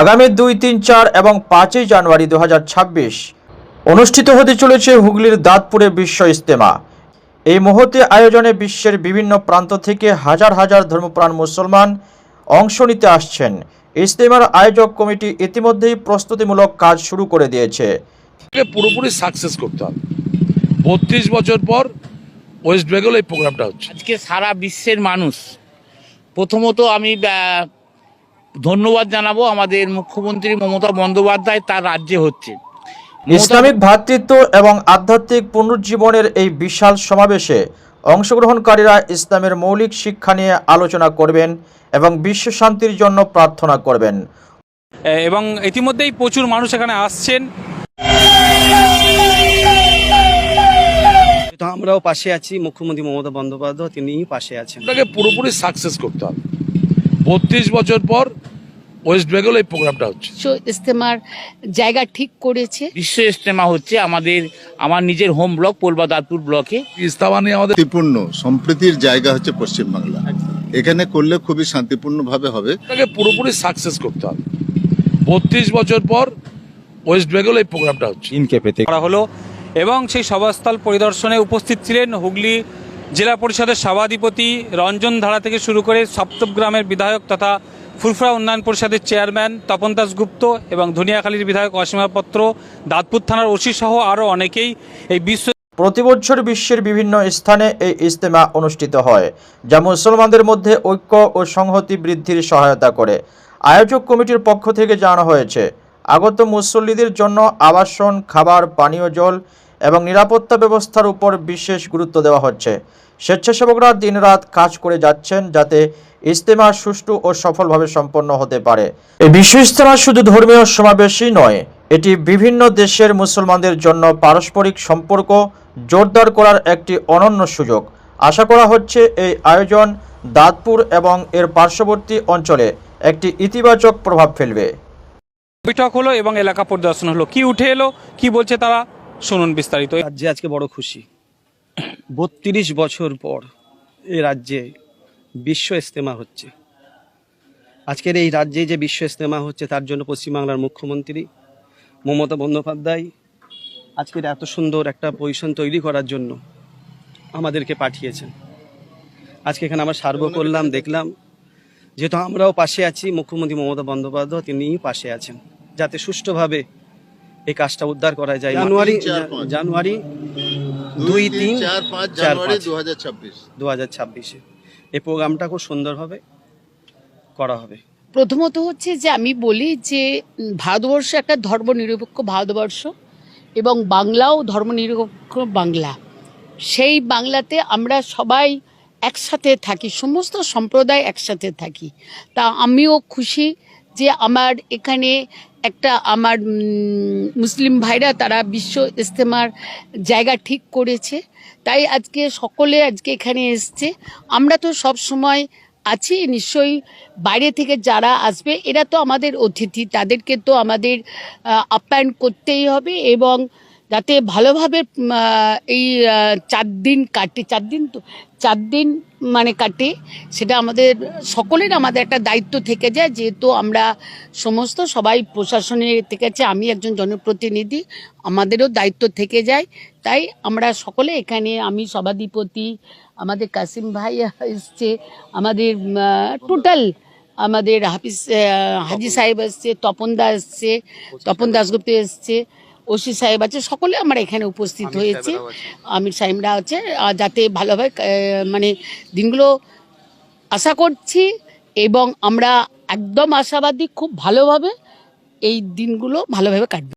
আগামী দুই তিন চার এবং পাঁচই জানুয়ারি দু হাজার ছাব্বিশ অনুষ্ঠিত হতে চলেছে হুগলির দাঁতপুরে বিশ্ব ইস্তেমা এই মুহূর্তে আয়োজনে বিশ্বের বিভিন্ন প্রান্ত থেকে হাজার হাজার ধর্মপ্রাণ মুসলমান অংশ নিতে আসছেন। ইস্তেমার আয়োজক কমিটি ইতিমধ্যেই প্রস্তুতিমূলক কাজ শুরু করে দিয়েছে। পুরোপুরি সাকসেস করতে হবে। বত্রিশ বছর পর ওয়েস্ট বেঙ্গল এই প্রোগ্রামটা হচ্ছে। আজকে সারা বিশ্বের মানুষ প্রথমত আমি ধন্যবাদ জানাব আমাদের মুখ্যমন্ত্রী মমতা বন্দ্যোপাধ্যায় তার রাজ্যে হচ্ছে। ইসলামিক ভ্রাতৃত্ব এবং আধ্যাত্মিক পুনরুজ্জীবনের এই বিশাল সমাবেশে অংশগ্রহণকারীরা ইসলামের মৌলিক শিক্ষা নিয়ে আলোচনা করবেন এবং বিশ্ব শান্তির জন্য প্রার্থনা করবেন। এবং ইতিমধ্যেই প্রচুর মানুষ এখানে আসছেন। তো আমরাও পাশে আছি মুখ্যমন্ত্রী মমতা বন্দ্যোপাধ্যায় তিনিই পাশে আছেন। এটাকে পুরোপুরি সাকসেস করতে হবে। বত্রিশ বছর পর ওয়েস্ট বেঙ্গল এই প্রোগ্রামটা হচ্ছে। ইস্তেমার জায়গা ঠিক করেছে। বিশ্ব ইজতেমা হচ্ছে আমাদের আমার নিজের হোম ব্লক পোলবা দাঁতপুর ব্লকে ইস্তামা নিয়ে আমাদের শান্তিপূর্ণ সম্প্রীতির জায়গা হচ্ছে পশ্চিমবাংলা এখানে করলে খুবই শান্তিপূর্ণভাবে হবে। এটাকে পুরোপুরি সাকসেস করতে হবে। বত্রিশ বছর পর ওয়েস্ট বেঙ্গল এই প্রোগ্রামটা হচ্ছে। করা হলো এবং সেই সভাস্থল পরিদর্শনে উপস্থিত ছিলেন হুগলি জেলা পরিষদের সভাধিপতি রঞ্জন ধারা থেকে শুরু করে সপ্তগ্রামের বিধায়ক তথা ফুরফুরা উন্নয়ন পরিষদের চেয়ারম্যান তপন দাসগুপ্ত এবং ধনিয়াখালীর বিধায়ক অসীমাপত্র দাঁতপুর থানার ওসি সহ আরও অনেকেই এই বিশ্ব প্রতি বছর বিশ্বের বিভিন্ন স্থানে এই ইজতেমা অনুষ্ঠিত হয়, যা মুসলমানদের মধ্যে ঐক্য ও সংহতি বৃদ্ধির সহায়তা করে। আয়োজক কমিটির পক্ষ থেকে জানানো হয়েছে, আগত মুসল্লিদের জন্য আবাসন, খাবার, পানীয় জল এবং নিরাপত্তা ব্যবস্থার উপর বিশেষ গুরুত্ব দেওয়া হচ্ছে। স্বেচ্ছাসেবকরা দিনরাত কাজ করে যাচ্ছেন যাতে ইজতেমা সুষ্ঠু ও সফলভাবে সম্পন্ন হতে পারে। এই বিশ্ব ইজতেমা শুধু ধর্মীয় সমাবেশই নয়, এটি বিভিন্ন দেশের মুসলমানদের জন্য পারস্পরিক সম্পর্ক জোরদার করার একটি অনন্য সুযোগ। আশা করা হচ্ছে এই আয়োজন দাঁতপুর এবং এর পার্শ্ববর্তী অঞ্চলে একটি ইতিবাচক প্রভাব ফেলবে। বৈঠক হলো এবং এলাকা পরিদর্শন হলো। কি উঠে এলো, কি বলছে তারা শুনুন বিস্তারিত। রাজ্যে আজকে বড় খুশি। বত্রিশ বছর পর এই রাজ্যে বিশ্ব ইস্তেমা হচ্ছে। আজকের এই রাজ্যে যে বিশ্ব ইস্তেমা হচ্ছে, তার জন্য পশ্চিমবাংলার মুখ্যমন্ত্রী মমতা বন্দ্যোপাধ্যায় আজকের এত সুন্দর একটা পজিশন তৈরি করার জন্য আমাদেরকে পাঠিয়েছেন। আজকে এখানে আমরা সার্ভ করলাম, দেখলাম যেহেতু আমরাও পাশে আছি, মুখ্যমন্ত্রী মমতা বন্দ্যোপাধ্যায় তিনিই পাশে আছেন। যাতে সুষ্ঠুভাবে এই কাজটা উদ্ধার করা যায়। জানুয়ারি জানুয়ারি দুই তিন চার পাঁচ জানুয়ারি দু হাজার ছাব্বিশ। দু হাজার ছাব্বিশে। এই প্রোগ্রামটা খুব সুন্দরভাবে করা হবে। প্রথমত হচ্ছে যে আমি বলি যে ভারতবর্ষ একটা ধর্মনিরপেক্ষ ভারতবর্ষ এবং বাংলাও ধর্মনিরপেক্ষ বাংলা। সেই বাংলাতে আমরা সবাই একসাথে থাকি সমস্ত সম্প্রদায় একসাথে থাকি। তা আমিও খুশি যে আমার এখানে একটা আমার মুসলিম ভাইরা তারা বিশ্ব ইজতেমার জায়গা ঠিক করেছে। তাই আজকে সকলে আজকে এখানে এসছে। আমরা তো সব সময় আছি, নিশ্চয়ই বাইরে থেকে যারা আসবে, এরা তো আমাদের অতিথি। তাদেরকে তো আমাদের আপ্যায়ন করতেই হবে এবং যাতে ভালোভাবে এই চার দিন কাটে। চার দিন তো চার দিন মানে কাটে। সেটা আমাদের সকলের আমাদের একটা দায়িত্ব থেকে যায়। যেহেতু আমরা সমস্ত সবাই প্রশাসনে থেকে আছে। আমি একজন জনপ্রতিনিধি আমাদেরও দায়িত্ব থেকে যায়। তাই আমরা সকলে এখানে আমি সভাধিপতি আমাদের কাসিম ভাই এসছে আমাদের টোটাল আমাদের হাফিজ হাজি সাহেব এসছে তপন দাস এসছে তপন দাসগুপ্ত এসছে। ওসি সাহেব আছে সকলে আমরা এখানে উপস্থিত হয়েছি। আমির সাহেবরা আছে যাতে ভালোভাবে মানে দিনগুলো আশা করছি এবং আমরা একদম আশাবাদী খুব ভালোভাবে এই দিনগুলো ভালোভাবে কাটবে।